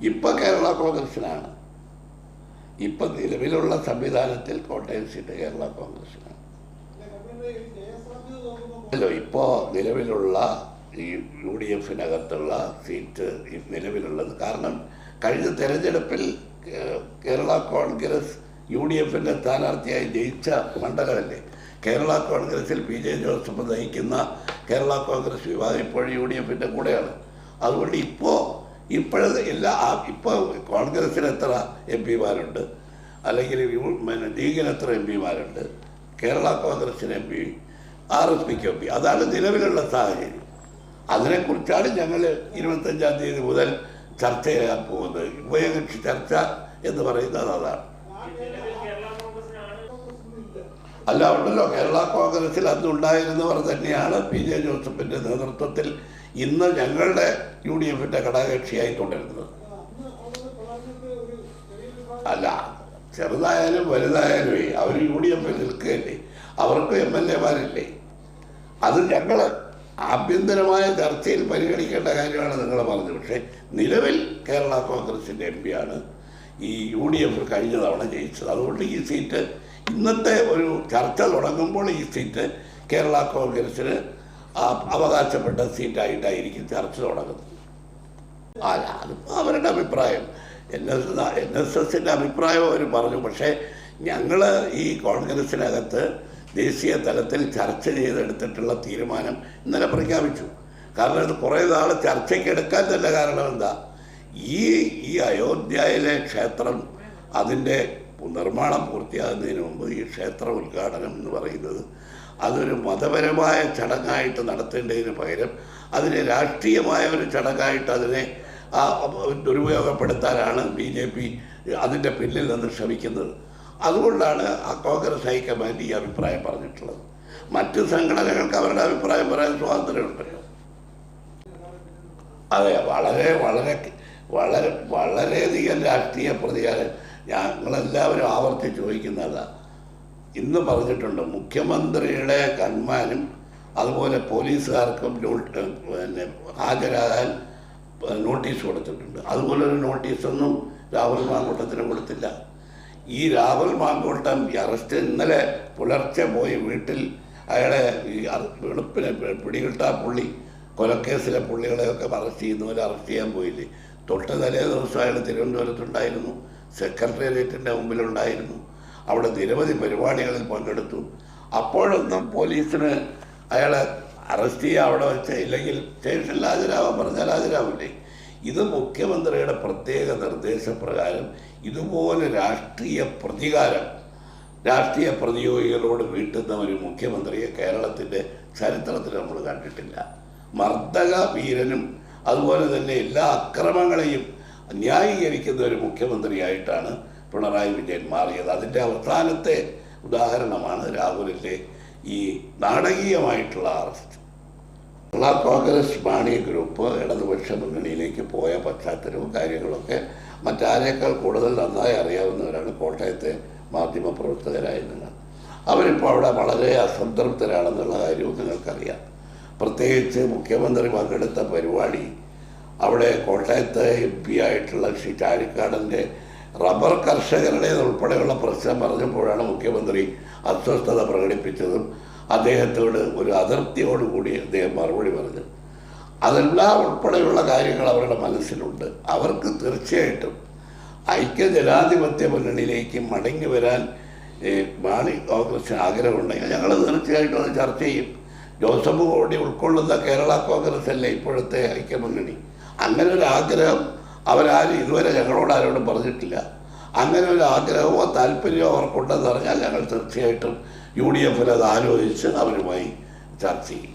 ഇപ്പം കേരള കോൺഗ്രസിനാണ് ഇപ്പം നിലവിലുള്ള സംവിധാനത്തിൽ കോട്ടയം സീറ്റ് കേരള കോൺഗ്രസിനാണ് അല്ലോ ഇപ്പോൾ നിലവിലുള്ള ഈ യു ഡി എഫിനകത്തുള്ള സീറ്റ് നിലവിലുള്ളത് കാരണം കഴിഞ്ഞ തെരഞ്ഞെടുപ്പിൽ കേരള കോൺഗ്രസ് യു ഡി എഫിന്റെ സ്ഥാനാർത്ഥിയായി ജയിച്ച മണ്ഡലമല്ലേ? കേരള കോൺഗ്രസിൽ പി ജെ ജോസഫ് നയിക്കുന്ന കേരള കോൺഗ്രസ് വിഭാഗം ഇപ്പോഴും യു ഡി എഫിന്റെ കൂടെയാണ്. അതുകൊണ്ട് ഇപ്പോൾ ഇപ്പോഴത്തെ എല്ലാ ഇപ്പോൾ കോൺഗ്രസിന് എത്ര എം പിമാരുണ്ട്? അല്ലെങ്കിൽ പിന്നെ ലീഗിന് എത്ര എം പിമാരുണ്ട്? കേരള കോൺഗ്രസിന് എം പി ആർ എസ് പിക്ക് എം പി. അതാണ് നിലവിലുള്ള സാഹചര്യം. അതിനെക്കുറിച്ചാണ് ഞങ്ങൾ ഇരുപത്തഞ്ചാം തീയതി മുതൽ ചർച്ച ചെയ്യാൻ പോകുന്നത്. ഉഭയകക്ഷി ചർച്ച എന്ന് പറയുന്നത് അതാണ്. അല്ല ഉണ്ടല്ലോ. കേരള കോൺഗ്രസിൽ അന്നുണ്ടായിരുന്നവർ തന്നെയാണ് പി ജെ ജോസഫിന്റെ നേതൃത്വത്തിൽ ഇന്ന് ഞങ്ങളുടെ യു ഡി എഫിന്റെ ഘടകകക്ഷിയായി തുടരുന്നത് അല്ല ചെറുതായാലും വലുതായാലും അവർ യു ഡി എഫിൽ നിൽക്കുകയല്ലേ? അവർക്ക് എം എൽ എമാരില്ലേ? അത് ഞങ്ങൾ ആഭ്യന്തരമായ ചർച്ചയിൽ പരിഗണിക്കേണ്ട കാര്യമാണ് നിങ്ങൾ പറഞ്ഞത്. പക്ഷേ നിലവിൽ കേരള കോൺഗ്രസിന്റെ എം പിയാണ് ഈ യു ഡി എഫ് കഴിഞ്ഞ തവണ ജയിച്ചത്. അതുകൊണ്ട് ഈ സീറ്റ് ഇന്നത്തെ ഒരു ചർച്ച തുടങ്ങുമ്പോൾ ഈ സീറ്റ് കേരള കോൺഗ്രസിന് അവകാശപ്പെട്ട സീറ്റായിട്ടായിരിക്കും ചർച്ച തുടങ്ങുന്നത്. അല്ല അതിപ്പോൾ അവരുടെ അഭിപ്രായം. എൻ എസ് എൻ എസ് എസിന്റെ അഭിപ്രായം അവർ പറഞ്ഞു. പക്ഷേ ഞങ്ങൾ ഈ കോൺഗ്രസിനകത്ത് ദേശീയ തലത്തിൽ ചർച്ച ചെയ്തെടുത്തിട്ടുള്ള തീരുമാനം ഇന്നലെ പ്രഖ്യാപിച്ചു. കാരണം ഇത് കുറേ നാൾ ചർച്ചയ്ക്ക് എടുക്കാൻ തന്നെ കാരണം എന്താ? ഈ ഈ അയോധ്യയിലെ ക്ഷേത്രം അതിന്റെ നിർമ്മാണം പൂർത്തിയാകുന്നതിന് മുമ്പ് ഈ ക്ഷേത്ര ഉദ്ഘാടനം എന്ന് പറയുന്നത് അതൊരു മതപരമായ ചടങ്ങായിട്ട് നടത്തേണ്ടതിന് പകരം അതിനെ രാഷ്ട്രീയമായ ഒരു ചടങ്ങായിട്ട് അതിനെ ആ ദുരുപയോഗപ്പെടുത്താനാണ് ബി ജെ പി അതിന്റെ പിന്നിൽ നിന്ന് ശ്രമിക്കുന്നത്. അതുകൊണ്ടാണ് ആ കോൺഗ്രസ് ഹൈക്കമാൻഡ് ഈ അഭിപ്രായം പറഞ്ഞിട്ടുള്ളത്. മറ്റ് സംഘടനകൾക്ക് അവരുടെ അഭിപ്രായം പറയാൻ സ്വാതന്ത്ര്യമുണ്ടല്ലോ. അതെ വളരെ വളരെ വളരെ വളരെയധികം രാഷ്ട്രീയ പ്രതികാരം ഞങ്ങളെല്ലാവരും ആവർത്തിച്ച് ചോദിക്കുന്നതാണ് ഇന്ന് പറഞ്ഞിട്ടുണ്ട് മുഖ്യമന്ത്രിയുടെ കന്മാനും അതുപോലെ പോലീസുകാർക്കും പിന്നെ ഹാജരാകാൻ നോട്ടീസ് കൊടുത്തിട്ടുണ്ട്. അതുപോലെ ഒരു നോട്ടീസൊന്നും രാഹുൽ മാങ്കൂട്ടത്തിന് കൊടുത്തില്ല. ഈ രാഹുൽ മാങ്കൂട്ടം അറസ്റ്റ് ഇന്നലെ പുലർച്ചെ പോയി വീട്ടിൽ അയാളെ ഈ വെളുപ്പിനെ പിടികിട്ടാ പുള്ളി കൊലക്കേസിലെ പുള്ളികളെയൊക്കെ അറസ്റ്റ് ചെയ്യുന്നവരെ അറസ്റ്റ് ചെയ്യാൻ പോയില്ലേ? തൊട്ട് തലേ ദിവസം അയാൾ തിരുവനന്തപുരത്തുണ്ടായിരുന്നു. സെക്രട്ടേറിയറ്റിന്റെ മുമ്പിലുണ്ടായിരുന്നു. അവിടെ നിരവധി പരിപാടികളിൽ പങ്കെടുത്തു. അപ്പോഴൊന്നും പോലീസിന് അയാളെ അറസ്റ്റ് ചെയ്യുക അവിടെ വെച്ച് ഇല്ലെങ്കിൽ സ്റ്റേഷനിൽ ഹാജരാവാൻ പറഞ്ഞാൽ ഹാജരാവില്ലേ? ഇത് മുഖ്യമന്ത്രിയുടെ പ്രത്യേക നിർദ്ദേശപ്രകാരം ഇതുപോലെ രാഷ്ട്രീയ പ്രതികാരം രാഷ്ട്രീയ പ്രതിയോഗികളോട് വീട്ടുന്ന ഒരു മുഖ്യമന്ത്രിയെ കേരളത്തിന്റെ ചരിത്രത്തിൽ നമ്മൾ കണ്ടിട്ടില്ല. മർദ്ദക വീരനും അതുപോലെ തന്നെ എല്ലാ അക്രമങ്ങളെയും ന്യായീകരിക്കുന്ന ഒരു മുഖ്യമന്ത്രിയായിട്ടാണ് പിണറായി വിജയൻ മാറിയത്. അതിന്റെ അവസാനത്തെ ഉദാഹരണമാണ് രാഹുലിന്റെ ഈ നാടകീയമായിട്ടുള്ള അറസ്റ്റ്. കേരള കോൺഗ്രസ് മാണി ഗ്രൂപ്പ് ഇടതുപക്ഷ മുന്നണിയിലേക്ക് പോയ പശ്ചാത്തലവും കാര്യങ്ങളൊക്കെ മറ്റാരേക്കാൾ കൂടുതൽ നന്നായി അറിയാവുന്നവരാണ് കോട്ടയത്തെ മാധ്യമപ്രവർത്തകരായ അവരിപ്പോൾ അവിടെ വളരെ അസംതൃപ്തരാണെന്നുള്ള കാര്യവും നിങ്ങൾക്കറിയാം. പ്രത്യേകിച്ച് മുഖ്യമന്ത്രി പങ്കെടുത്ത പരിപാടി അവിടെ കോട്ടയത്തെ എം പി ആയിട്ടുള്ള ശ്രീ ചാഴിക്കാടന്റെ റബ്ബർ കർഷകരുടെ ഉൾപ്പെടെയുള്ള പ്രശ്നം പറഞ്ഞപ്പോഴാണ് മുഖ്യമന്ത്രി അസ്വസ്ഥത പ്രകടിപ്പിച്ചതും അദ്ദേഹത്തോട് ഒരു അതിർത്തിയോടുകൂടി അദ്ദേഹം മറുപടി പറഞ്ഞു. അതെല്ലാം ഉൾപ്പെടെയുള്ള കാര്യങ്ങൾ അവരുടെ മനസ്സിലുണ്ട്. അവർക്ക് തീർച്ചയായിട്ടും ഐക്യ ജനാധിപത്യ മുന്നണിയിലേക്ക് മടങ്ങി വരാൻ മാണി കോൺഗ്രസിന് ആഗ്രഹമുണ്ടെങ്കിൽ ഞങ്ങൾ തീർച്ചയായിട്ടും അത് ചർച്ച ചെയ്യും. ജോസഫ് കൂടി ഉൾക്കൊള്ളുന്ന കേരള കോൺഗ്രസ് അല്ലേ ഇപ്പോഴത്തെ ഐക്യമുന്നണി? അങ്ങനെ ഒരു ആഗ്രഹം അവരാരും ഇതുവരെ ഞങ്ങളോട് ആരോടും പറഞ്ഞിട്ടില്ല. അങ്ങനെ ഒരു ആഗ്രഹമോ താല്പര്യമോ അവർക്കുണ്ടെന്ന് പറഞ്ഞാൽ ഞങ്ങൾ തീർച്ചയായിട്ടും യു ഡി എഫിൽ അത് ആലോചിച്ച് അവരുമായി ചർച്ച ചെയ്യും.